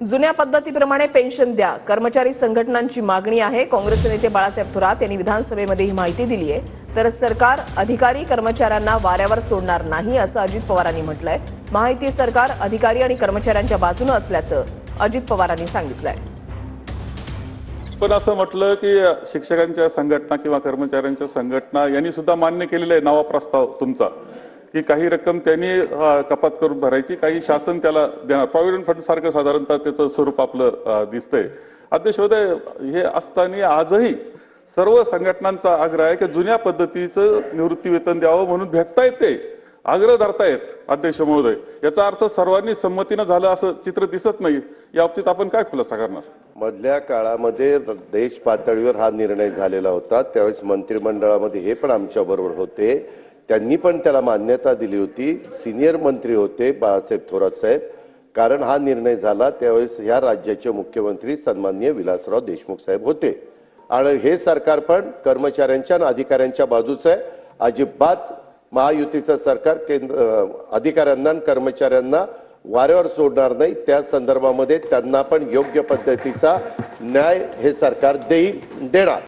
जुन्या पद्धतीप्रमाणे पेन्शन द्या. कर्मचारी संघटनांची मागणी आहे. काँग्रेसचे नेते बाळासाहेब थोरात यांनी विधानसभेमध्ये ही माहिती दिली आहे. तर सरकार अधिकारी कर्मचाऱ्यांना वाऱ्यावर सोडणार नाही असं अजित पवारांनी म्हटलंय. माहिती सरकार अधिकारी आणि कर्मचाऱ्यांच्या बाजूनं असल्याचं अजित पवारांनी सांगितलंय. पण असं म्हटलं की शिक्षकांच्या संघटना किंवा कर्मचाऱ्यांच्या संघटना यांनी सुद्धा मान्य केलेलं आहे. नवा प्रस्ताव तुमचा. की काही रक्कम त्यांनी कपात करून भरायची. काही शासन त्याला देणार प्रॉव्हिडंट फंड सारखं साधारणतः त्याचं स्वरूप आपलं दिसतंय. अध्यक्ष महोदय हे असताना आजही सर्व संघटनांचा आग्रह आहे की जुन्या पद्धतीचं निवृत्ती वेतन द्यावं म्हणून भेटता येते. आग्रह धरतायत अध्यक्ष महोदय. याचा अर्थ सर्वांनी संमतीनं झालं असं चित्र दिसत नाही. या बाबतीत आपण काय खुलासा करणार? मधल्या काळामध्ये देश पातळीवर हा निर्णय झालेला होता. त्यावेळेस मंत्रिमंडळामध्ये हे पण आमच्या बरोबर होते. त्यांनी पण त्याला मान्यता दिली होती. सिनियर मंत्री होते बाळासाहेब थोरात साहेब. कारण हा निर्णय झाला त्यावेळेस ह्या राज्याचे मुख्यमंत्री सन्माननीय विलासराव देशमुख साहेब होते. आणि हे सरकार पण कर्मचाऱ्यांच्या आणि अधिकाऱ्यांच्या बाजूचं आहे. अजिबात महायुतीचं सरकार केंद्र अधिकाऱ्यांना आणि कर्मचाऱ्यांना वाऱ्यावर सोडणार नाही. त्या संदर्भामध्ये त्यांना पण योग्य पद्धतीचा न्याय हे सरकार देईल देणार.